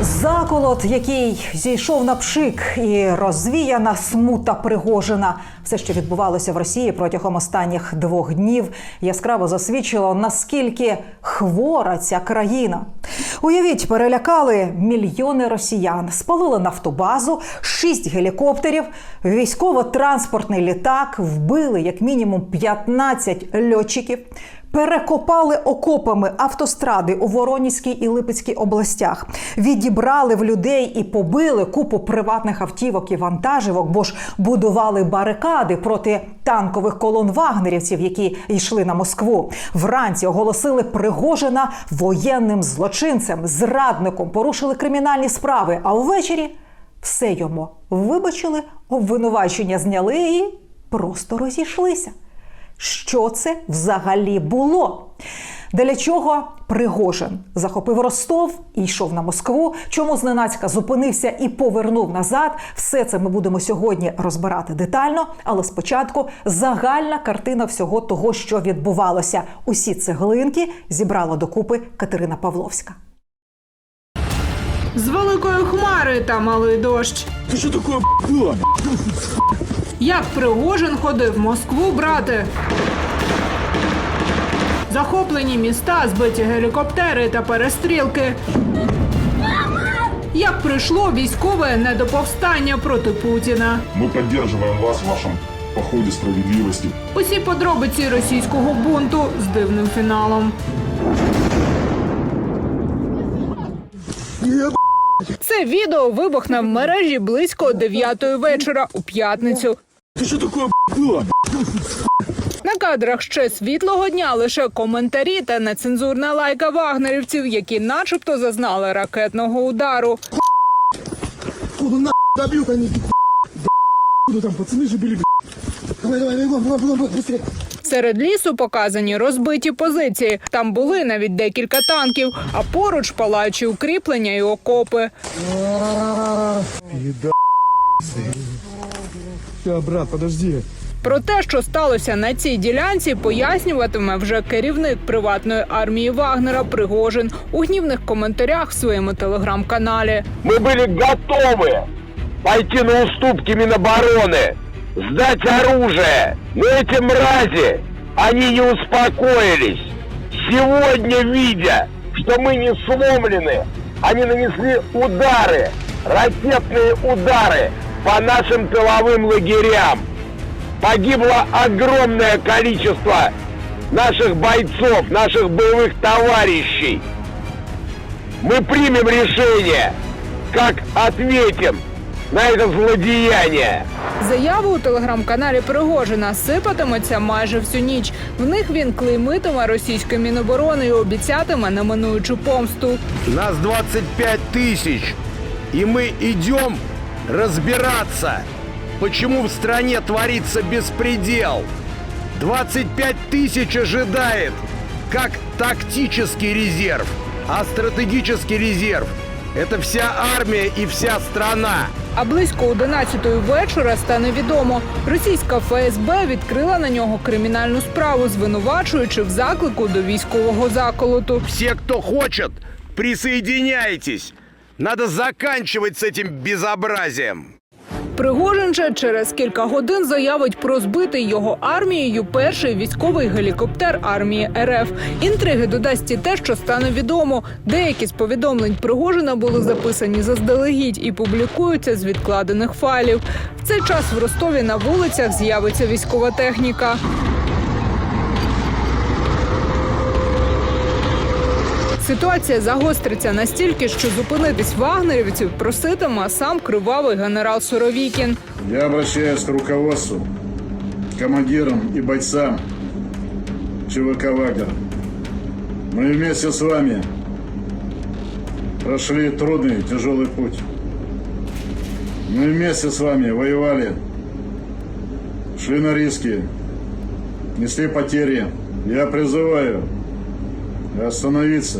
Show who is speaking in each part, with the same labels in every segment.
Speaker 1: Заколот, який зійшов на пшик, і розвіяна смута Пригожина. Все, що відбувалося в Росії протягом останніх двох днів, яскраво засвідчило, наскільки хвора ця країна. Уявіть, перелякали мільйони росіян, спалили нафтобазу, шість гелікоптерів, військово-транспортний літак, вбили як мінімум 15 льотчиків. Перекопали окопами автостради у Воронізькій і Липецькій областях, відібрали в людей і побили купу приватних автівок і вантажівок, бо ж будували барикади проти танкових колон вагнерівців, які йшли на Москву. Вранці оголосили Пригожина воєнним злочинцем, зрадником, порушили кримінальні справи. А ввечері все йому вибачили, обвинувачення зняли і просто розійшлися. Що це взагалі було? Для чого Пригожин захопив Ростов і йшов на Москву? Чому зненацька зупинився і повернув назад? Все це ми будемо сьогодні розбирати детально. Але спочатку загальна картина всього того, що відбувалося. Усі цеглинки зібрала докупи Катерина Павловська.
Speaker 2: З великої хмари та малий дощ.
Speaker 3: Ты что такое было?
Speaker 2: Як Пригожин ходив в Москву брати. Захоплені міста, збиті гелікоптери та перестрілки. Як прийшло військове недоповстання проти Путіна.
Speaker 3: Мы поддерживаем вас в вашем походе справедливости.
Speaker 2: Усі подробиці російського бунту з дивним фіналом. Це відео вибухне в мережі близько 9 вечора у п'ятницю.
Speaker 3: Ты что такое было?
Speaker 2: На кадрах ще світлого дня лише коментарі та нецензурна лайка вагнерівців, які начебто зазнали ракетного удару.
Speaker 4: Буду на добьют они. Буду там, пацаны же были, Давай, давай, бегом, бегом, бегом, быстрее.
Speaker 2: Серед лісу показані розбиті позиції. Там були навіть декілька танків, а поруч палаючі укріплення і окопи.
Speaker 4: Все, брат, подожди.
Speaker 2: Про те, що сталося на цій ділянці, пояснюватиме вже керівник приватної армії Вагнера Пригожин у гнівних коментарях в своєму телеграм-каналі.
Speaker 5: Мы были готовы пойти на уступки Минобороны, сдать оружие. Но эти мрази, они не успокоились. Сегодня, видя, что мы не сломлены, они нанесли удары, ракетные удары по нашим тыловым лагерям. Погибло огромное количество наших бойцов, наших боевых товарищей. Мы примем решение, как ответим на это злодеяние.
Speaker 2: Заяви у телеграм-каналі Пригожина сипатимуться майже всю ніч. В них він клеймитиме російське міноборони і обіцятиме неминуючу помсту.
Speaker 6: Нас 25 тысяч, и мы идем разбираться, почему в стране творится беспредел. 25 тысяч ожидает как тактический резерв, а стратегический резерв – это вся армия и вся страна.
Speaker 2: А близько 11-ї вечора стане відомо, російська ФСБ відкрила на нього кримінальну справу, звинувачуючи в заклику до військового заколоту.
Speaker 6: Все, кто хочет, присоединяйтесь. Надо заканчивать с этим безобразием.
Speaker 2: Пригожин же через кілька годин заявить про збитий його армією перший військовий гелікоптер армії РФ. Інтриги додасть і те, що стане відомо. Деякі з повідомлень Пригожина були записані заздалегідь і публікуються з відкладених файлів. В цей час в Ростові на вулицях з'явиться військова техніка. Ситуація загостриться настільки, що зупинитись вагнерівців проситиме сам кривавий генерал Суровікін.
Speaker 7: Я обращаюсь к руководству, командирам и бойцам ЧВК «Вагнер». Мы вместе с вами прошли трудный, тяжелый путь. Мы вместе с вами воевали, шли на риски, несли потери. Я призываю остановиться.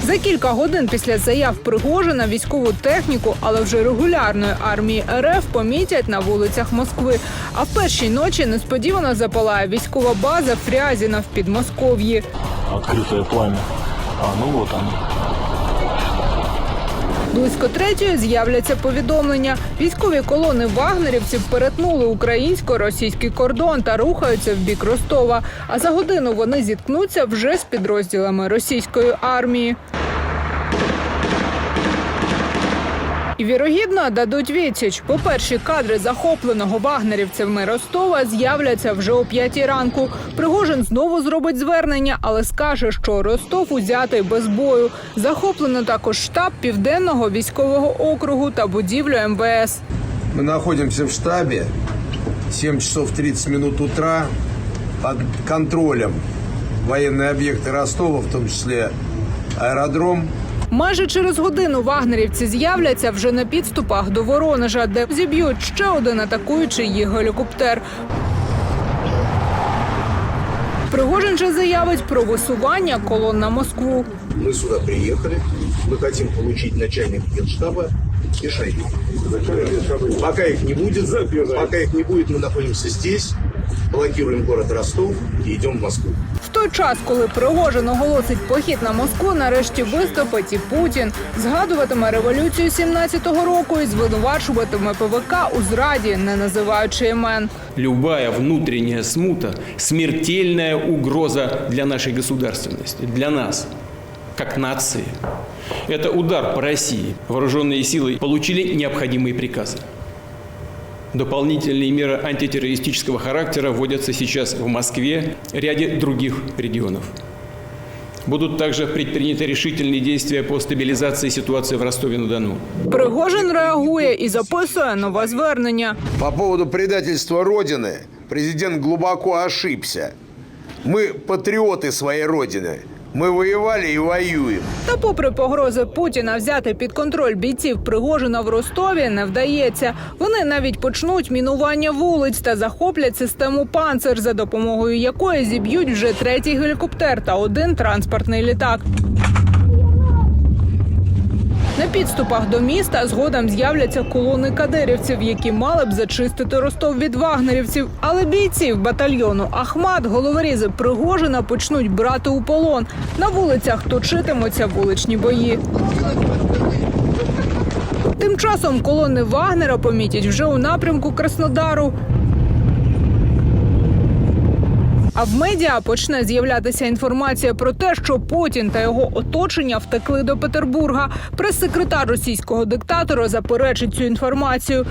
Speaker 2: За кілька годин після заяв Пригожина військову техніку, але вже регулярної армії РФ помітять на вулицях Москви. А в першій ночі несподівано запалає військова база Фрязіна в Підмосков'ї.
Speaker 8: Відкрите пламя. А, ну вот оно.
Speaker 2: Близько третьої з'являться повідомлення. Військові колони вагнерівців перетнули українсько-російський кордон та рухаються в бік Ростова. А за годину вони зіткнуться вже з підрозділами російської армії. І вірогідно дадуть відсіч. Бо перші кадри захопленого вагнерівцями Ростова з'являться вже о п'ятій ранку. Пригожин знову зробить звернення, але скаже, що Ростов узятий без бою. Захоплено також штаб південного військового округу та будівлю МВС.
Speaker 8: Мы находимся в штабе. 7 часов 30 минут утра. Под контролем военные объекты Ростова, в том числе аэродром.
Speaker 2: Майже через годину вагнерівці з'являться вже на підступах до Воронежа, де зіб'ють ще один атакуючий їх гелікоптер. Пригожин же заявить про висування колон на Москву.
Speaker 9: Мы сюда приехали, мы хотим получить начальник генштаба и Шойгу. Пока их не будет, пока их не будет, мы находимся здесь, блокируем город Ростов и идем в Москву.
Speaker 2: В той час, коли Пригожин оголосить похід на Москву, нарешті виступить і Путін згадуватиме революцію 17-го року і звинувачуватиме ПВК у зраді, не називаючи імен.
Speaker 10: Любая внутренняя смута – смертельная угроза для нашей государственности, для нас, как нации. Это удар по России. Вооруженные силы получили необходимые приказы. Дополнительные меры антитеррористического характера вводятся сейчас в Москве и ряде других регионов. Будут также предприняты решительные действия по стабилизации ситуации в Ростове-на-Дону.
Speaker 2: Пригожин реагує і записує нове звернення.
Speaker 8: По поводу предательства Родины президент глубоко ошибся. Мы патриоты своей Родины. Мы воювали і воюємо.
Speaker 2: Та, попри погрози Путіна взяти під контроль бійців Пригожина в Ростові, не вдається. Вони навіть почнуть мінування вулиць та захоплять систему панцир, за допомогою якої зіб'ють вже третій гелікоптер та один транспортний літак. На підступах до міста згодом з'являться колони кадирівців, які мали б зачистити Ростов від вагнерівців. Але бійців батальйону Ахмат головорізи Пригожина почнуть брати у полон. На вулицях точитимуться вуличні бої. Тим часом колони Вагнера помітять вже у напрямку Краснодару. А в медіа почне з'являтися інформація про те, що Путін та його оточення втекли до Петербурга. Прес-секретар російського диктатора заперечить цю інформацію.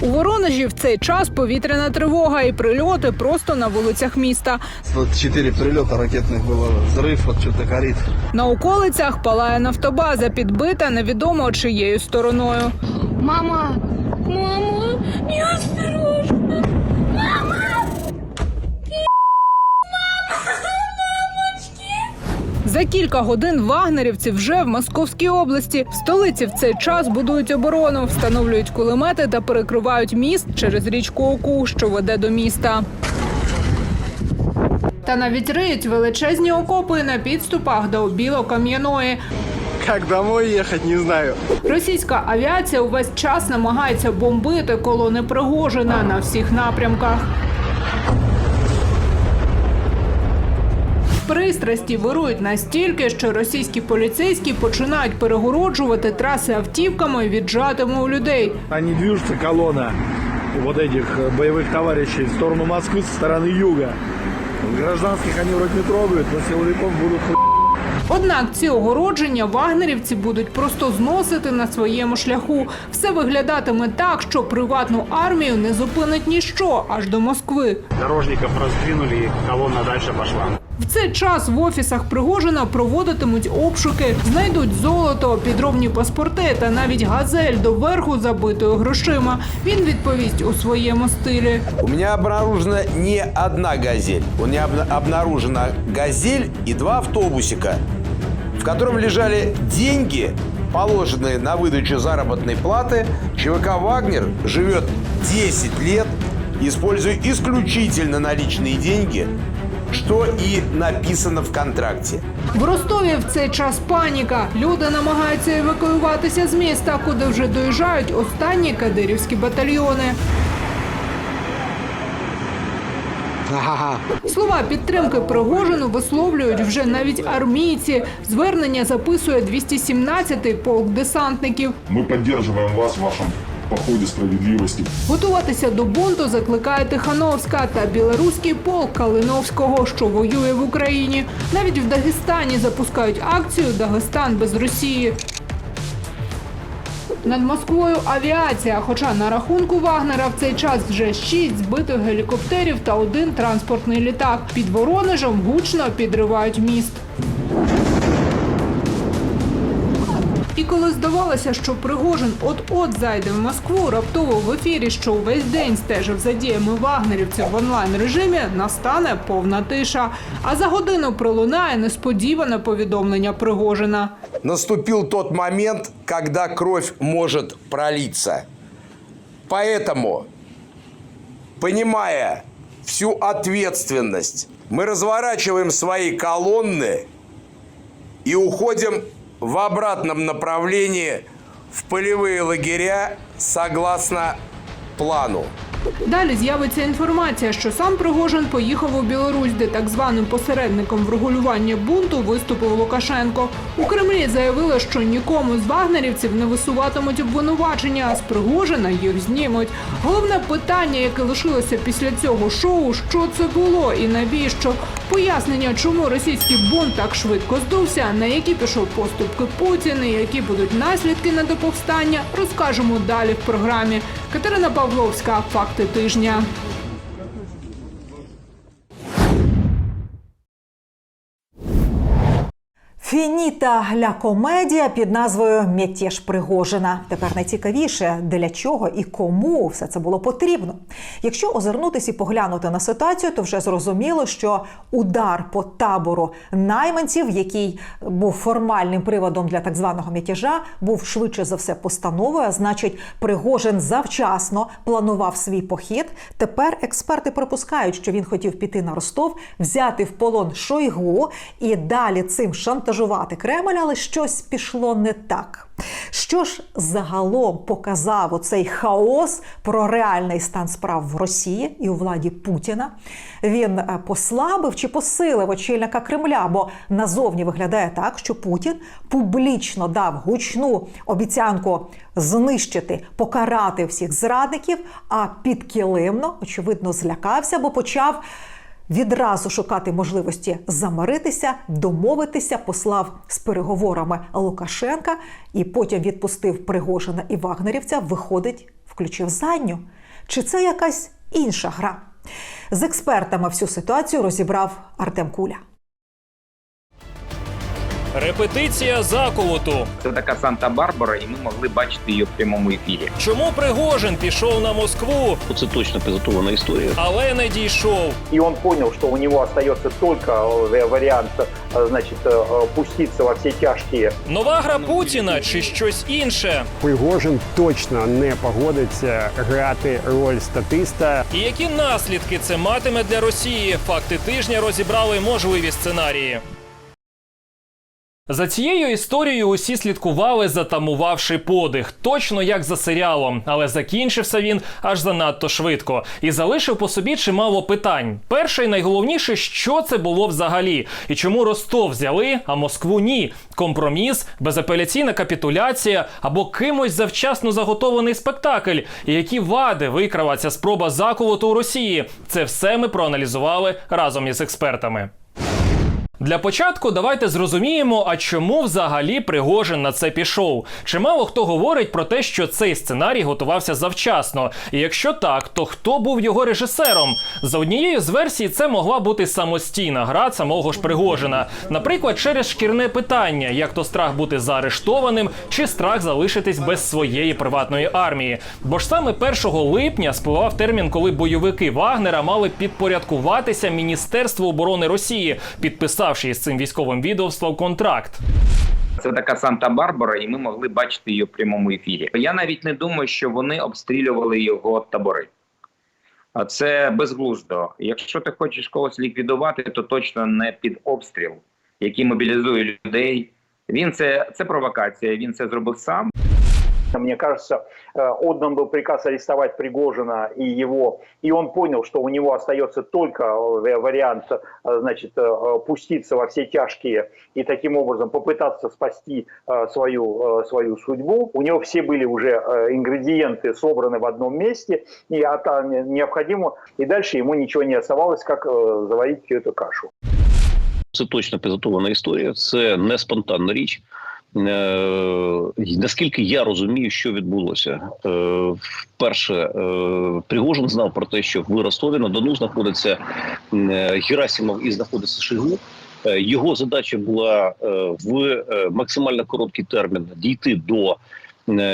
Speaker 2: У Воронежі в цей час повітряна тривога і прильоти просто на вулицях міста.
Speaker 4: Вот четыре прилета ракетных было, взрыв, вот что-то горит.
Speaker 2: На околицях палає нафтобаза, підбита невідомо чиєю стороною.
Speaker 11: Мама! Мама! Неосторожно! Мама!
Speaker 2: За кілька годин вагнерівці вже в Московській області. В столиці в цей час будують оборону, встановлюють кулемети та перекривають міст через річку Оку, що веде до міста. Та навіть риють величезні окопи на підступах до Білокам'яної.
Speaker 4: Как домой ехать, не знаю.
Speaker 2: Російська авіація увесь час намагається бомбити колони Пригожина на всіх напрямках. Пристрасті вирують настільки, що російські поліцейські починають перегороджувати траси автівками і віджатими у людей.
Speaker 4: Они движутся, колонна вот этих э, боевых товарищей в сторону Москвы со стороны юга. Гражданских они вроде не трогают, но силовиков будут ху...
Speaker 2: Однак ці огородження вагнерівці будуть просто зносити на своєму шляху. Все виглядатиме так, що приватну армію не зупинить ніщо аж до Москви.
Speaker 9: Дорожников раздвинули, и колонна дальше пошла.
Speaker 2: В цей час в офісах Пригожина проводитимуть обшуки, знайдуть золото, підробні паспорти та навіть газель доверху забитою грошима. Він відповість у своєму стилі.
Speaker 8: У меня обнаружена не одна газель. У меня обна- обнаружена газель и два автобусика, в котором лежали деньги, положенные на выдачу заработной платы. ЧВК «Вагнер» живет 10 лет, используя исключительно наличные деньги, что и написано в контракте.
Speaker 2: В Ростові в цей час паніка. Люди намагаються евакуюватися з міста, куди вже доїжджають останні кадирівські батальйони. Слова підтримки Пригожину висловлюють вже навіть армійці. Звернення записує 217-й полк десантників.
Speaker 3: Мы поддерживаем вас в вашем походе справедливости.
Speaker 2: Готуватися до бунту закликає Тихановська та білоруський полк Калиновського, що воює в Україні. Навіть в Дагестані запускають акцію Дагестан без Росії. Над Москвою авіація, хоча на рахунку Вагнера в цей час вже шість збитих гелікоптерів та один транспортний літак. Під Воронежем гучно підривають міст. коли здавалося, що Пригожин от-от зайде в Москву, раптово в ефірі, що увесь день стежив за діями вагнерівців в онлайн режимі, настане повна тиша. А за годину пролунає несподіване повідомлення Пригожина.
Speaker 8: Наступил тот момент, когда кровь может пролиться. Поэтому, понимая всю ответственность, мы разворачиваем свои колонны и уходим в обратном направлении в полевые лагеря согласно плану.
Speaker 2: Далі з'явиться інформація, що сам Пригожин поїхав у Білорусь, де так званим посередником врегулювання бунту виступив Лукашенко. У Кремлі заявили, що нікому з вагнерівців не висуватимуть обвинувачення, а з Пригожина їх знімуть. Головне питання, яке лишилося після цього шоу, що це було і навіщо? Пояснення, чому російський бунт так швидко здувся, на які пішов поступки Путін і які будуть наслідки недоповстання, розкажемо далі в програмі. Катерина Павловська, факти тижня.
Speaker 1: Фініта ля комедія під назвою М'ятєж Пригожина. Тепер найцікавіше, для чого і кому все це було потрібно. Якщо озирнутися і поглянути на ситуацію, то вже зрозуміло, що удар по табору найманців, який був формальним приводом для так званого м'ятежа, був швидше за все постановою. А значить, Пригожин завчасно планував свій похід. Тепер експерти припускають, що він хотів піти на Ростов, взяти в полон Шойгу і далі цим шантажувати Кремль, але щось пішло не так. Що ж загалом показав оцей хаос про реальний стан справ в Росії і у владі Путіна? Він е, послабив чи посилив очільника Кремля, бо назовні виглядає так, що Путін публічно дав гучну обіцянку знищити, покарати всіх зрадників, а підкилимно, очевидно, злякався, бо почав відразу шукати можливості замиритися, домовитися, послав з переговорами Лукашенка і потім відпустив Пригожина і вагнерівця. Виходить, включив задню. Чи це якась інша гра? З експертами всю ситуацію розібрав Артем Куля.
Speaker 12: Репетиція заколоту.
Speaker 5: Це така Санта-Барбара, і ми могли бачити її в прямому ефірі.
Speaker 12: Чому Пригожин пішов на Москву,
Speaker 5: Це точно підготовлена історія.
Speaker 12: але не дійшов?
Speaker 13: и он понял, что у него остается только э, вариант, э, значит, э, пуститься во все тяжкие.
Speaker 12: Нова гра Путіна чи щось інше?
Speaker 14: Пригожин точно не погодиться грати роль статиста.
Speaker 12: І які наслідки це матиме для Росії? Факти тижня розібрали можливі сценарії. За цією історією усі слідкували, затамувавши подих, точно як за серіалом, але закінчився він аж занадто швидко і залишив по собі чимало питань. Перше і найголовніше, що це було взагалі, і чому Ростов взяли, а Москву ні. Компроміс, безапеляційна капітуляція або кимось завчасно заготований спектакль, і які вади викрала ця спроба заколоту у Росії. Це все ми проаналізували разом із експертами. Для початку давайте зрозуміємо, а чому взагалі Пригожин на це пішов. Чимало хто говорить про те, що цей сценарій готувався завчасно. І якщо так, то хто був його режисером? За однією з версій, це могла бути самостійна гра самого ж Пригожина. Наприклад, через шкірне питання, як то страх бути заарештованим, чи страх залишитись без своєї приватної армії. Бо ж саме 1 липня спливав термін, коли бойовики Вагнера мали підпорядкуватися Міністерству оборони Росії, підписавши із цим військовим відомством контракт.
Speaker 5: Це така Санта-Барбара, і ми могли бачити її в прямому ефірі. Я навіть не думаю, що вони обстрілювали його табори. А це безглуздо. Якщо ти хочеш когось ліквідувати, то точно не під обстріл, який мобілізує людей. Він це, це провокація. Він це зробив сам.
Speaker 13: Мне кажется, э, отдан был приказ арестовать Пригожина и его, и он понял, что у него остается только э, вариант, э, значит, э, пуститься во все тяжкие и таким образом попытаться спасти э, свою, э, свою судьбу. У него все были уже э, ингредиенты собраны в одном месте, и от, а, необходимо, и дальше ему ничего не оставалось, как э, заварить всю эту кашу.
Speaker 15: Це точно підготовлена історія, це не спонтанна річ. Е, наскільки я розумію, що відбулося, е, вперше е, Пригожин знав про те, що в Ростові на Дону знаходиться Герасимов і знаходиться Шойгу. Е, Його задача була в максимально короткий термін дійти до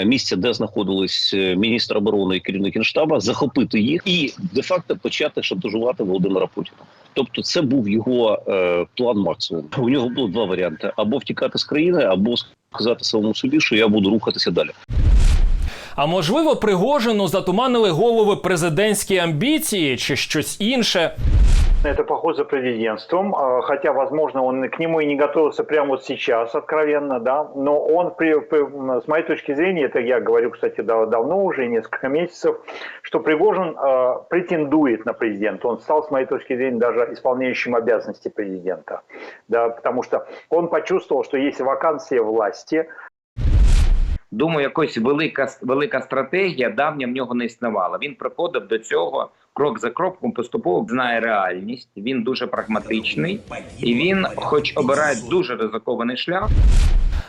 Speaker 15: місця, де знаходились е, міністр оборони і керівник генштаба, захопити їх і де-факто почати шантажувати Володимира Путіна. Тобто, це був його е, план максимум. У нього було два варіанти: або втікати з країни, або сказати самому собі, що я буду рухатися далі.
Speaker 12: А можливо, Пригожину затуманили голови президентські амбіції чи щось інше.
Speaker 13: Это поход за президентством, а, хотя, возможно, он к нему и не готовился прямо вот сейчас, откровенно, да, но он, при, при- с моей точки зрения, это я говорю, кстати, дав- давно уже, несколько месяцев, что Пригожин э, претендует на президента. Он стал, с моей точки зрения, даже исполняющим обязанности президента, да, потому что он почувствовал, что есть вакансия власти,
Speaker 5: Думаю, якась велика велика стратегія давня в нього не існувала. Він приходив до цього крок за кроком, поступово знає реальність. Він дуже прагматичний і він, хоч обирає дуже ризикований шлях.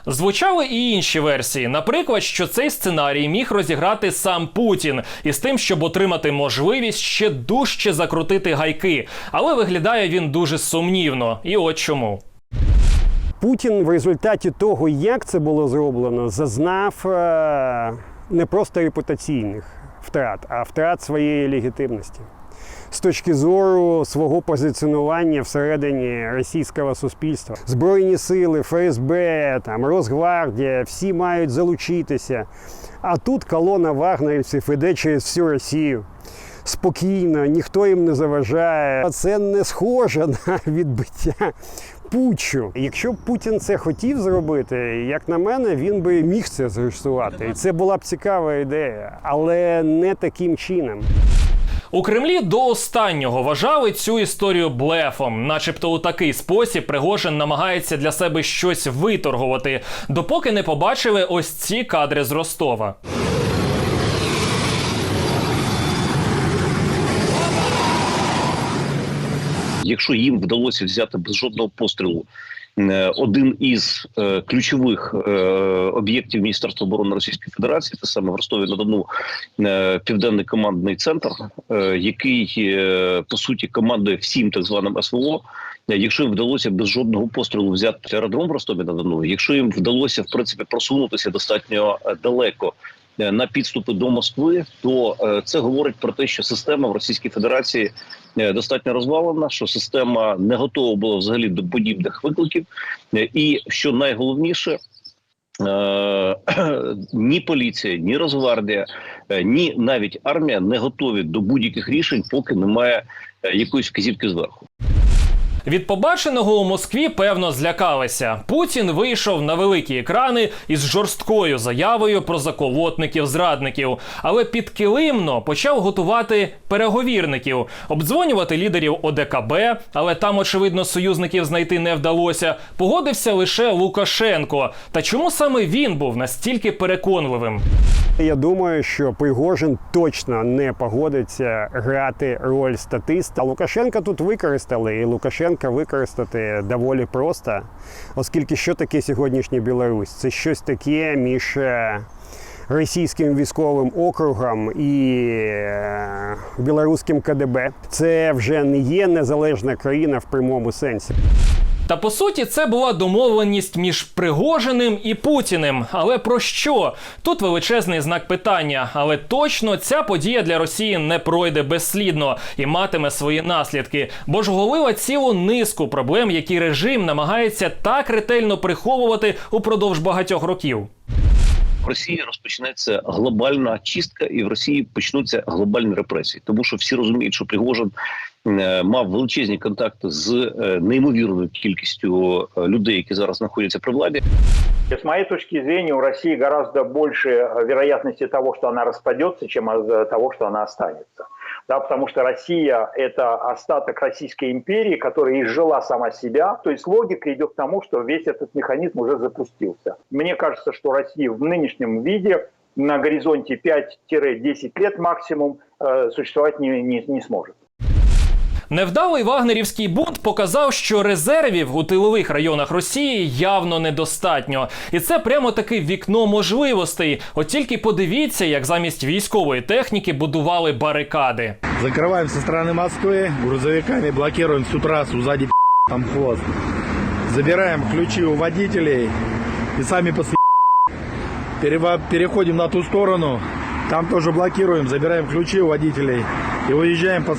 Speaker 12: Звучали і інші версії, наприклад, що цей сценарій міг розіграти сам Путін із тим, щоб отримати можливість ще дужче закрутити гайки. Але виглядає він дуже сумнівно. І от чому.
Speaker 14: Путін в результаті того, як це було зроблено, зазнав е, не просто репутаційних втрат, а втрат своєї легітимності. З точки зору свого позиціонування всередині російського суспільства, збройні сили, ФСБ, там Росгвардія, всі мають залучитися. А тут колона вагнерівців іде через всю Росію. Спокійно, ніхто їм не заважає. Це не схоже на відбиття путчу. Якщо б Путін це хотів зробити, як на мене, він би міг це зрештувати. І це була б цікава ідея, але не таким чином.
Speaker 12: У Кремлі до останнього вважали цю історію блефом, начебто у такий спосіб Пригожин намагається для себе щось виторгувати, допоки не побачили ось ці кадри з Ростова.
Speaker 15: Якщо їм вдалося взяти без жодного пострілу е, один із е, ключових е, об'єктів Міністерства оборони Російської Федерації, це саме в Ростові на Дону південний командний центр, який по суті командує всім так званим СВО. Якщо їм вдалося без жодного пострілу взяти аеродром в Ростові на Дону, якщо їм вдалося в принципі просунутися достатньо далеко на підступи до Москви, то це говорить про те, що система в Російській Федерації достатньо розвалена, що система не готова була взагалі до подібних викликів, Е, і що найголовніше. е, Ні поліція, ні Росгвардія, е, ні навіть армія не готові до будь-яких рішень, поки немає е, якоїсь вказівки зверху.
Speaker 12: Від побаченого у Москві певно злякалися. Путін вийшов на великі екрани із жорсткою заявою про заколотників-зрадників, але підкилимно почав готувати переговірників, обдзвонювати лідерів ОДКБ, але там, очевидно, союзників знайти не вдалося. Погодився лише Лукашенко. Та чому саме він був настільки переконливим?
Speaker 14: Я думаю, що Пригожин точно не погодиться грати роль статиста. Лукашенка тут використали, і Лукашенка використати доволі просто, оскільки що таке сьогоднішня Білорусь? Це щось таке між е, російським військовим округом і е, білоруським КДБ. Це вже не є незалежна країна в прямому сенсі.
Speaker 12: Та по суті, це була домовленість між Пригожиним і Путіним. Але про що? Тут величезний знак питання. Але точно ця подія для Росії не пройде безслідно і матиме свої наслідки, бо ж оголила цілу низку проблем, які режим намагається так ретельно приховувати упродовж багатьох років.
Speaker 15: В Росії розпочнеться глобальна чистка, і в Росії почнуться глобальні репресії, тому що всі розуміють, що Пригожин мав величезні контакти з е, неймовірною кількістю е, людей, які зараз знаходяться при владі.
Speaker 13: С моей точки зрения, у России гораздо больше э, вероятности того, что она распадется, чем э, того, что она останется. Да, потому что Россия – это остаток Российской империи, которая изжила сама себя. То есть логика идет к тому, что весь этот механизм уже запустился. Мне кажется, что Россия в нынешнем виде на горизонте 5-10 лет максимум э, существовать не, не, не сможет.
Speaker 12: Невдалий вагнерівський бунт показав, що резервів у тилових районах Росії явно недостатньо, і це прямо таки вікно можливостей. От тільки подивіться, як замість військової техніки будували барикади.
Speaker 4: Закрываем со стороны Москвы, грузовиками блокируем всю трассу, сзади там хвост. Забираем ключи у водителей и сами пос... Перева- Переходим на ту сторону, там тоже блокируем, забираем ключи у водителей и выезжаем по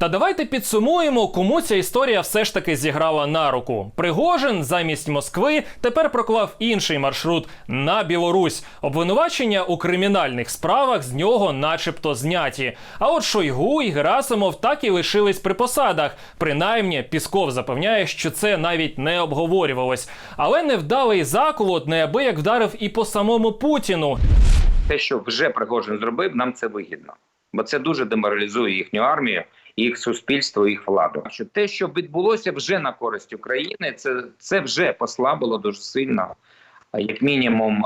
Speaker 12: та давайте підсумуємо, кому ця історія все ж таки зіграла на руку. Пригожин замість Москви тепер проклав інший маршрут на Білорусь. Обвинувачення у кримінальних справах з нього, начебто, зняті. А от Шойгу і Герасимов так і лишились при посадах. Принаймні, Пісков запевняє, що це навіть не обговорювалось. Але невдалий заколот неабияк вдарив і по самому Путіну.
Speaker 5: Те, що вже Пригожин зробив, нам це вигідно, бо це дуже деморалізує їхню армію, їх суспільство, їх владу. Що те, що відбулося вже на користь України, це, це вже послабило дуже сильно, як мінімум,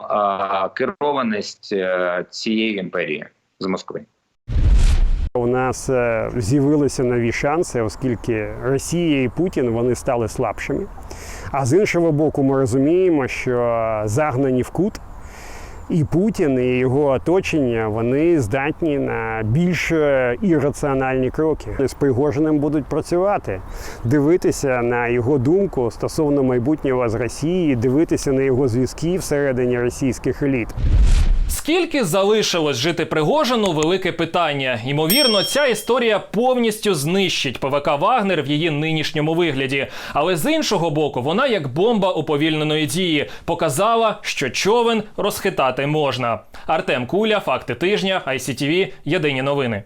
Speaker 5: керованість е, цієї імперії з Москви.
Speaker 14: У нас е, з'явилися нові шанси, оскільки Росія і Путін вони стали слабшими. А з іншого боку, ми розуміємо, що загнані в кут. І Путін, і його оточення вони здатні на більш ірраціональні кроки. З Пригожиним будуть працювати, дивитися на його думку стосовно майбутнього з Росії, дивитися на його зв'язки всередині російських еліт.
Speaker 12: Скільки залишилось жити Пригожину? Велике питання. Ймовірно, ця історія повністю знищить ПВК Вагнер в її нинішньому вигляді. Але з іншого боку, вона як бомба уповільненої дії показала, що човен розхитати можна. Артем Куля, факти тижня, ICTV, Єдині новини.